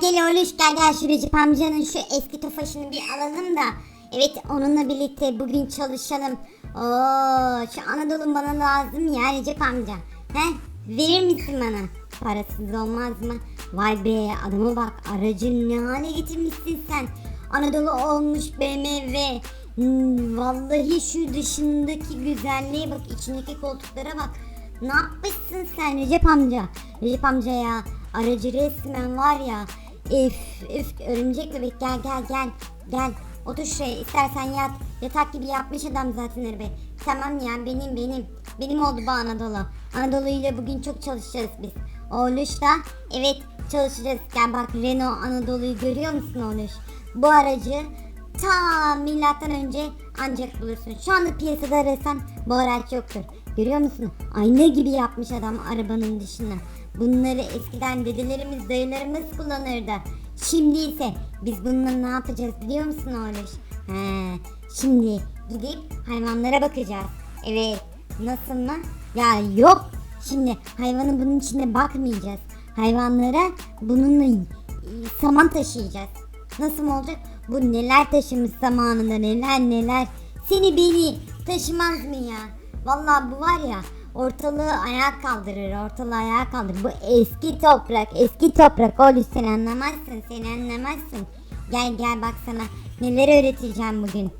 Gel Oluş gel gel şu Recep amcanın şu eski tofaşını bir alalım da. Evet onunla birlikte bugün çalışalım. Oo şu Anadolu bana lazım ya Recep amca. He verir misin bana? Parasız olmaz mı? Vay be adama bak aracı ne hale getirmişsin sen. Anadolu olmuş BMW. Hmm, vallahi şu dışındaki güzelliğe bak içindeki koltuklara bak. Ne yapmışsın sen Recep amca? Recep amca ya aracı resmen var ya. Üf üf örümcek bebek gel gel gel gel. Otur şuraya istersen yat. Yatak gibi yapmış adam zaten arabayı. Tamam ya benim benim. Benim oldu bu Anadolu. Anadolu ile bugün çok çalışacağız biz. Oğluşla evet çalışacağız. Gel bak Renault Anadolu'yu görüyor musun Oğluş? Bu aracı ta milattan önce ancak bulursun. Şu anda piyasada arasan bu araç yoktur. Görüyor musun? Ayna gibi yapmış adam arabanın dışına. Bunları eskiden dedelerimiz, dayılarımız kullanırdı. Şimdi ise biz bununla ne yapacağız biliyor musun oğluş? He, şimdi gidip hayvanlara bakacağız. Evet. Nasıl mı? Ya yok. Şimdi hayvanın bunun içine bakmayacağız. Hayvanlara bununla e, saman taşıyacağız. Nasıl mı olacak? Bu neler taşımış zamanında neler neler. Seni beni taşımaz mı ya? Vallahi bu var ya ortalığı ayağa kaldırır ortalığı ayağa kaldırır. Bu eski toprak eski toprak oğlum sen anlamazsın sen anlamazsın. Gel gel bak sana neler öğreteceğim bugün.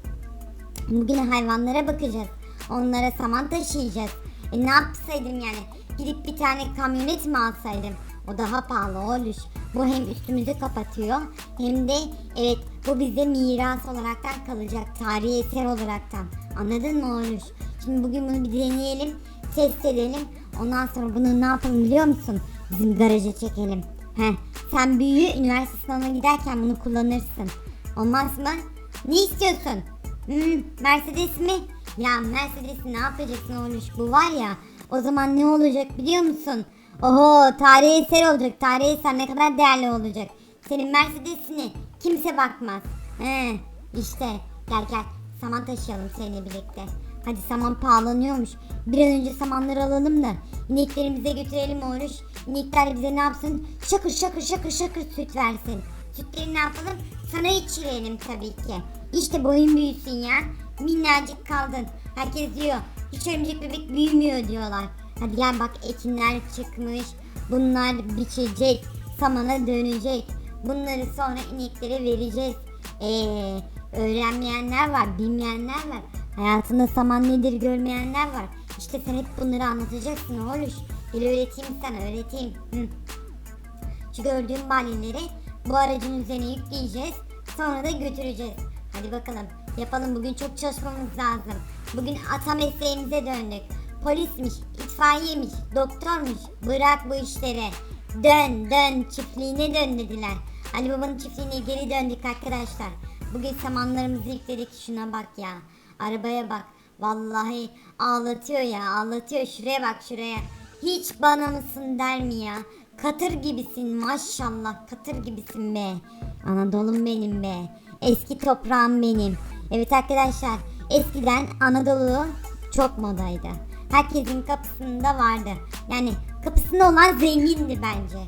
Bugün hayvanlara bakacağız. Onlara saman taşıyacağız. E ne yapsaydım yani? Gidip bir tane kamyonet mi alsaydım? O daha pahalı oluş. Bu hem üstümüzü kapatıyor hem de evet bu bize miras olaraktan kalacak. Tarihi eser olaraktan. Anladın mı oluş? Şimdi bugün bunu bir deneyelim. Test edelim. Ondan sonra bunu ne yapalım biliyor musun? Bizim garaja çekelim. Heh, sen büyüğü üniversite sınavına giderken bunu kullanırsın. Olmaz mı? Ne istiyorsun? Hmm, Mercedes mi? Ya Mercedes'i ne yapacaksın oğluş bu var ya o zaman ne olacak biliyor musun? Oho tarihi eser olacak tarihi eser ne kadar değerli olacak. Senin Mercedes'ine kimse bakmaz. He işte gel gel saman taşıyalım seninle birlikte. Hadi saman pahalanıyormuş. Bir an önce samanları alalım da ineklerimize götürelim oğluş. İnekler bize ne yapsın? Şakır şakır şakır şakır süt versin. Sütleri ne yapalım? Sana içirelim tabii ki. İşte boyun büyüsün ya. Minnacık kaldın. Herkes diyor. Hiç örümcek bebek büyümüyor diyorlar. Hadi gel bak ekinler çıkmış. Bunlar biçecek. Samana dönecek. Bunları sonra ineklere vereceğiz. Eee öğrenmeyenler var, bilmeyenler var. Hayatında saman nedir görmeyenler var. İşte sen hep bunları anlatacaksın oğluş. Gel öğreteyim sana öğreteyim. Hı. Şu gördüğün balyaları bu aracın üzerine yükleyeceğiz. Sonra da götüreceğiz. Hadi bakalım yapalım bugün çok çalışmamız lazım. Bugün ata mesleğimize döndük. Polismiş, itfaiyemiş, doktormuş. Bırak bu işleri. Dön dön çiftliğine dön dediler. Ali babanın çiftliğine geri döndük arkadaşlar. Bugün samanlarımızı yükledik şuna bak ya. Arabaya bak. Vallahi ağlatıyor ya ağlatıyor. Şuraya bak şuraya. Hiç bana mısın der mi ya? Katır gibisin maşallah katır gibisin be. Anadolu'm benim be. Eski toprağım benim. Evet arkadaşlar eskiden Anadolu çok modaydı. Herkesin kapısında vardı. Yani kapısında olan zengindi bence.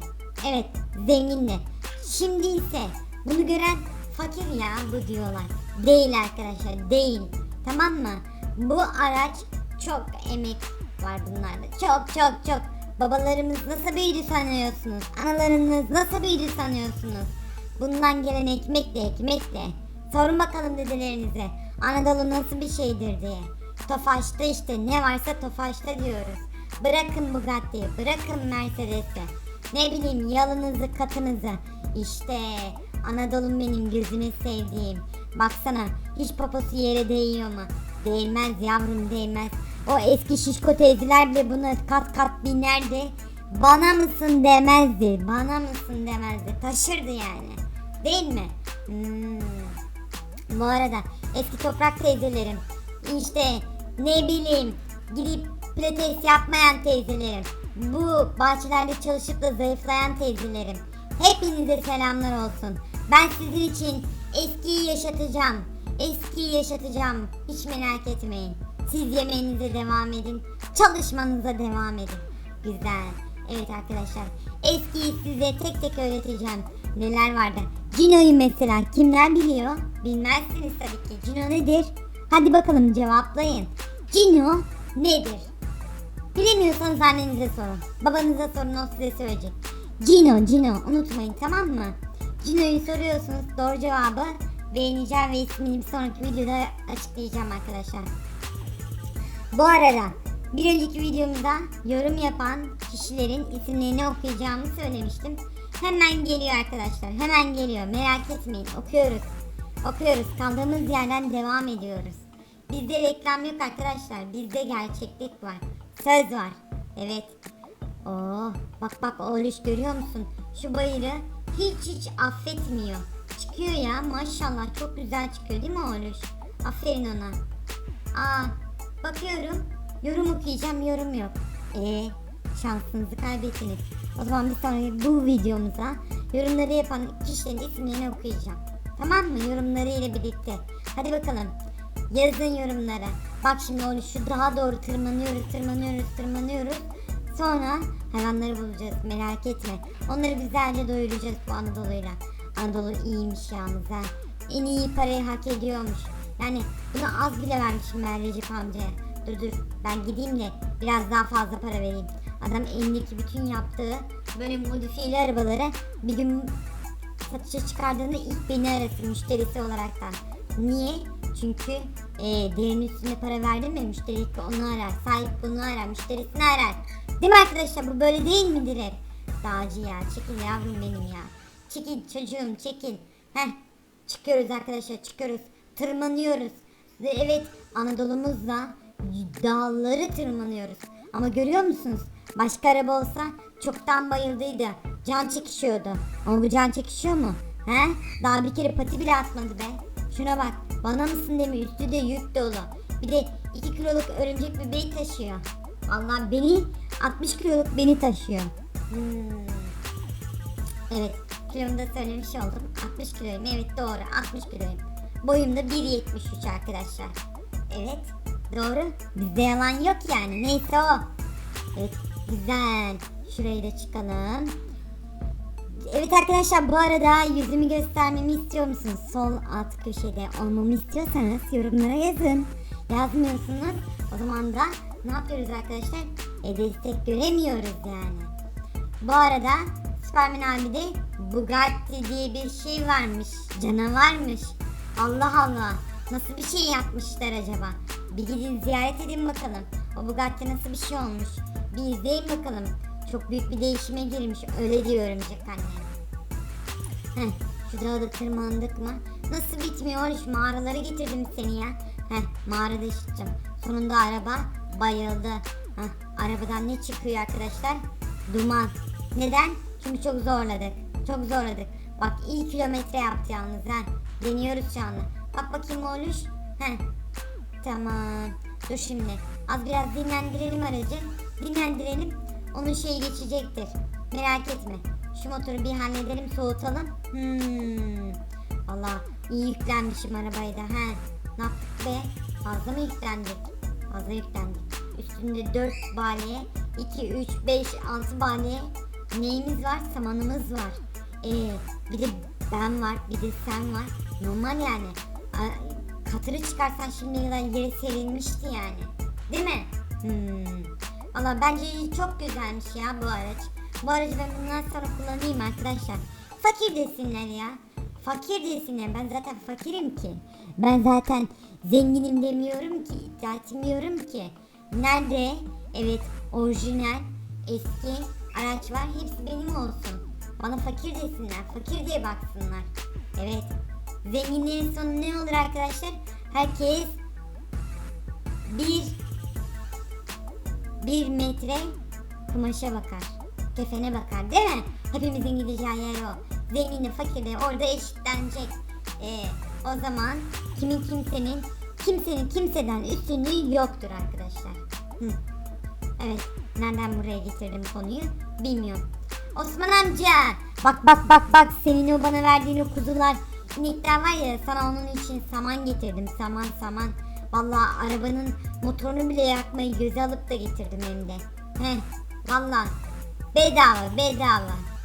Evet zengindi. Şimdi ise bunu gören fakir ya bu diyorlar. Değil arkadaşlar değil. Tamam mı? Bu araç çok emek var bunlarda. Çok çok çok. Babalarımız nasıl büyüdü sanıyorsunuz? Analarınız nasıl büyüdü sanıyorsunuz? Bundan gelen ekmek de ekmek de. Sorun bakalım dedelerinize. Anadolu nasıl bir şeydir diye. Tofaş'ta işte ne varsa Tofaş'ta diyoruz. Bırakın Bugatti'yi, bırakın Mercedes'i. Ne bileyim yalınızı, katınızı. İşte Anadolu'm benim gözüne sevdiğim. Baksana hiç poposu yere değiyor mu? Değmez yavrum değmez. O eski şişko teyzeler bile buna kat kat binerdi. Bana mısın demezdi. Bana mısın demezdi. Taşırdı yani. Değil mi? Hmm. Bu arada eski toprak teyzelerim. işte ne bileyim gidip pilates yapmayan teyzelerim. Bu bahçelerde çalışıp da zayıflayan teyzelerim. Hepinize selamlar olsun. Ben sizin için eskiyi yaşatacağım. Eskiyi yaşatacağım. Hiç merak etmeyin. Siz yemeğinize devam edin. Çalışmanıza devam edin. Güzel. Evet arkadaşlar. Eskiyi size tek tek öğreteceğim. Neler vardı? Cino'yu mesela kimler biliyor? Bilmezsiniz tabii ki. Cino nedir? Hadi bakalım cevaplayın. Cino nedir? Bilemiyorsanız annenize sorun. Babanıza sorun o size söyleyecek. Cino, Cino unutmayın tamam mı? Cino'yu soruyorsunuz doğru cevabı beğeneceğim ve ismini bir sonraki videoda açıklayacağım arkadaşlar. Bu arada bir önceki videomda yorum yapan kişilerin isimlerini okuyacağımı söylemiştim. Hemen geliyor arkadaşlar. Hemen geliyor. Merak etmeyin. Okuyoruz. Okuyoruz. Kaldığımız yerden devam ediyoruz. Bizde reklam yok arkadaşlar. Bizde gerçeklik var. Söz var. Evet. Oo, bak bak oğluş görüyor musun? Şu bayırı hiç hiç affetmiyor. Çıkıyor ya maşallah çok güzel çıkıyor değil mi oğluş? Aferin ona. Aa, bakıyorum. Yorum okuyacağım, yorum yok. Ee, şansınızı kaybettiniz. O zaman bir sonraki bu videomuza yorumları yapan kişilerin isimlerini okuyacağım. Tamam mı? Yorumları ile birlikte. Hadi bakalım. Yazın yorumlara. Bak şimdi onu şu dağa doğru tırmanıyoruz, tırmanıyoruz, tırmanıyoruz. Sonra hayvanları bulacağız merak etme. Onları güzelce doyuracağız bu Anadolu'yla. Anadolu iyiymiş yalnız ha. En iyi parayı hak ediyormuş. Yani buna az bile vermişim ben Recep amcaya. Dur dur ben gideyim de biraz daha fazla para vereyim. Adam elindeki bütün yaptığı böyle modifiyeli arabaları bir gün satışa çıkardığında ilk beni arasın müşterisi olaraktan. Niye? Çünkü e, değerinin üstünde para verdin mi müşteri onu arar, sahip bunu arar, müşterisini arar. Değil mi arkadaşlar bu böyle değil midir hep? Dağcı ya çekil yavrum benim ya. Çekil çocuğum çekil. Heh çıkıyoruz arkadaşlar çıkıyoruz. Tırmanıyoruz. Ve evet Anadolu'muzla dağları tırmanıyoruz. Ama görüyor musunuz? Başka araba olsa çoktan bayıldıydı. Can çekişiyordu. Ama bu can çekişiyor mu? He? Daha bir kere pati bile atmadı be. Şuna bak. Bana mısın demiyor. Üstü de yük dolu. Bir de 2 kiloluk örümcek bebeği taşıyor. Allah beni 60 kiloluk beni taşıyor. Hmm. Evet. Kilomu da söylemiş oldum. 60 kiloyum. Evet doğru. 60 kiloyum. Boyum da 1.73 arkadaşlar. Evet. Doğru. Bizde yalan yok yani. Neyse o. Evet. Güzel. Şurayı da çıkalım. Evet arkadaşlar bu arada yüzümü göstermemi istiyor musunuz? Sol alt köşede olmamı istiyorsanız yorumlara yazın. Yazmıyorsunuz. O zaman da ne yapıyoruz arkadaşlar? E destek göremiyoruz yani. Bu arada Superman abi de Bugatti diye bir şey varmış. Canavarmış. Allah Allah. Nasıl bir şey yapmışlar acaba? Bir gidin ziyaret edin bakalım. O Bugatti nasıl bir şey olmuş? Bir izleyin bakalım. Çok büyük bir değişime girmiş. Öyle diyor örümcek anne. Heh, şu dağı da tırmandık mı? Nasıl bitmiyor oğlum? Mağaralara getirdim seni ya. Heh, mağarada işiteceğim. Sonunda araba bayıldı. Heh, arabadan ne çıkıyor arkadaşlar? Duman. Neden? Çünkü çok zorladık. Çok zorladık. Bak iyi kilometre yaptı yalnız ha. Deniyoruz şu anda. Bak bakayım oğluş. Heh. Tamam. Dur şimdi. Az biraz dinlendirelim aracı. Dinlendirelim. Onun şeyi geçecektir. Merak etme. Şu motoru bir halledelim soğutalım. Hmm. Valla iyi yüklenmişim arabayı da. He. Ne yaptık be? Fazla mı yüklendik? Fazla yüklendik. Üstünde 4 balye, 2, 3, 5, 6 balye neyimiz var? Samanımız var. Ee, bir de ben var, bir de sen var. Normal yani. Katırı çıkarsan şimdi kadar yere serilmişti yani. Değil mi? Hmm. Valla bence çok güzelmiş ya bu araç. Bu aracı ben bundan sonra kullanayım arkadaşlar. Fakir desinler ya. Fakir desinler. Ben zaten fakirim ki. Ben zaten zenginim demiyorum ki. iddia etmiyorum ki. Nerede? Evet orijinal eski araç var. Hepsi benim olsun. Bana fakir desinler. Fakir diye baksınlar. Evet. Zenginlerin sonu ne olur arkadaşlar? Herkes bir bir metre kumaşa bakar. Kefene bakar değil mi? Hepimizin gideceği yer o. Zengini fakiri orada eşitlenecek. Ee, o zaman kimin kimsenin kimsenin kimseden üstünlüğü yoktur arkadaşlar. Hı. Evet. Nereden buraya getirdim konuyu bilmiyorum. Osman amca. Bak bak bak bak senin o bana verdiğin o kuzular inekler var ya sana onun için saman getirdim. Saman saman. Vallahi arabanın motorunu bile yakmayı göze alıp da getirdim hem de. Heh. Vallahi bedava bedava.